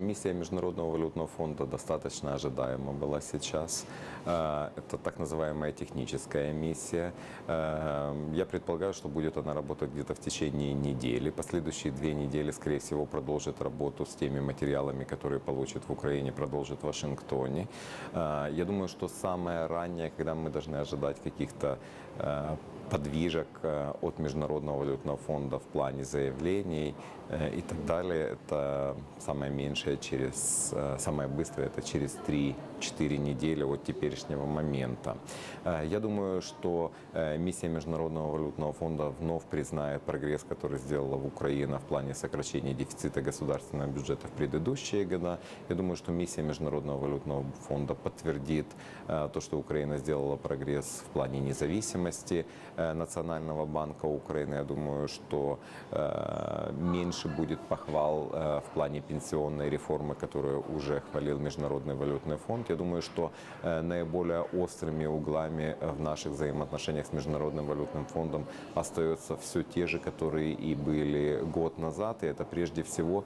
Миссия Международного валютного фонда достаточно ожидаема была сейчас. Э, Это так называемая техническая миссия. Э, Я предполагаю, что будет она работать где-то в течение недели. Последующие две недели, скорее всего, продолжит работу с теми материалами, которые получит в Украине, продолжит в Вашингтоне. Э, Я думаю, что самое раннее, когда мы должны ожидать каких-то подвижек э, от Международного валютного фонда в плане заявлений э, и так далее. Это самое меньшее через, э, самое быстрое, это через 3-4 недели от теперешнего момента. Я думаю, что миссия Международного валютного фонда вновь признает прогресс, который сделала в Украина в плане сокращения дефицита государственного бюджета в предыдущие года. Я думаю, что миссия Международного валютного фонда подтвердит то, что Украина сделала прогресс в плане независимости Национального банка Украины. Я думаю, что меньше будет похвал в плане пенсионной реформы, которую уже хвалил Международный валютный фонд. Я думаю, что наиболее острыми углами в наших взаимоотношениях с Международным валютным фондом остаются все те же, которые и были год назад. И это прежде всего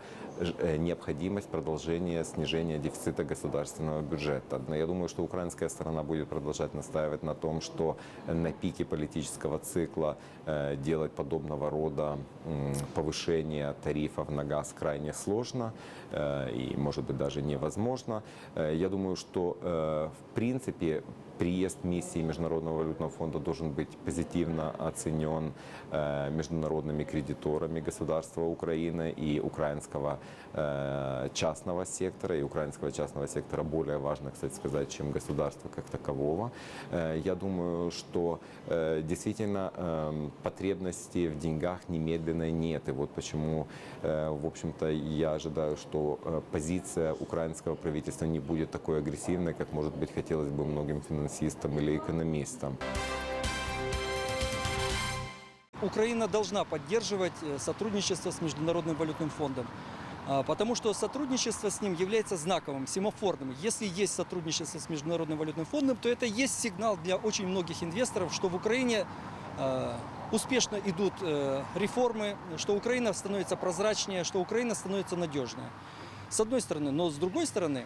э, необходимость продолжения снижения дефицита государственного бюджета. Я думаю, что украинская сторона будет продолжать настаивать на том, что на пике политического цикла э, делать подобного рода повышение тарифов на газ крайне сложно э, и, может быть, даже невозможно. Э, Я думаю, что, в принципе, приезд миссии Международного валютного фонда должен быть позитивно оценен э, международными кредиторами государства Украины и украинского э, частного сектора. И украинского частного сектора более важно, кстати сказать, чем государства как такового. Э, я думаю, что действительно э, потребности в деньгах немедленно нет. И вот почему, в общем-то, я ожидаю, что позиция украинского правительства не будет такой агрессивной, как, может быть, хотелось бы многим финансистам или экономистам. Украина должна поддерживать э, сотрудничество с Международным валютным фондом, а, потому что сотрудничество с ним является знаковым, семафорным. Если есть сотрудничество с Международным валютным фондом, то это есть сигнал для очень многих инвесторов, что в Украине э, успешно идут э, реформы, что Украина становится прозрачнее, что Украина становится надежнее. С одной стороны, но с другой стороны,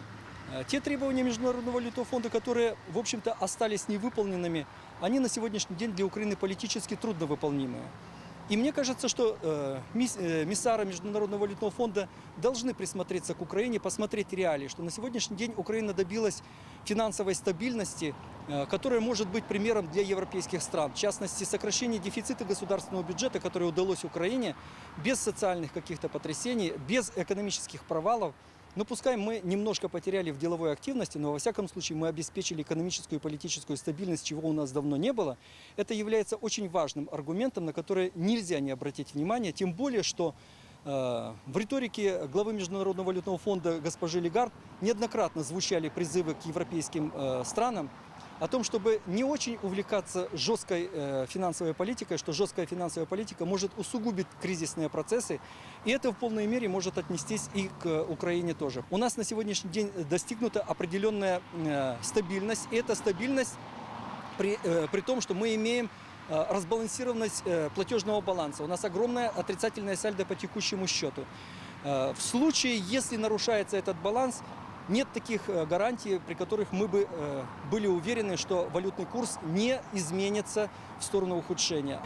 те требования Международного валютного фонда, которые, в общем-то, остались невыполненными, они на сегодняшний день для Украины политически трудновыполнимые. И мне кажется, что э, э, миссары Международного валютного фонда должны присмотреться к Украине, посмотреть реалии, что на сегодняшний день Украина добилась финансовой стабильности, э, которая может быть примером для европейских стран. В частности, сокращение дефицита государственного бюджета, которое удалось Украине без социальных каких-то потрясений, без экономических провалов. Ну, пускай мы немножко потеряли в деловой активности, но во всяком случае мы обеспечили экономическую и политическую стабильность, чего у нас давно не было. Это является очень важным аргументом, на который нельзя не обратить внимание, тем более, что э, в риторике главы Международного валютного фонда госпожи Легард неоднократно звучали призывы к европейским э, странам о том, чтобы не очень увлекаться жесткой э, финансовой политикой, что жесткая финансовая политика может усугубить кризисные процессы, и это в полной мере может отнестись и к Украине тоже. У нас на сегодняшний день достигнута определенная э, стабильность, и эта стабильность при, э, при том, что мы имеем э, разбалансированность э, платежного баланса. У нас огромная отрицательная сальдо по текущему счету. Э, В случае, если нарушается этот баланс, нет таких э, гарантий, при которых мы бы э, были уверены, что валютный курс не изменится в сторону ухудшения.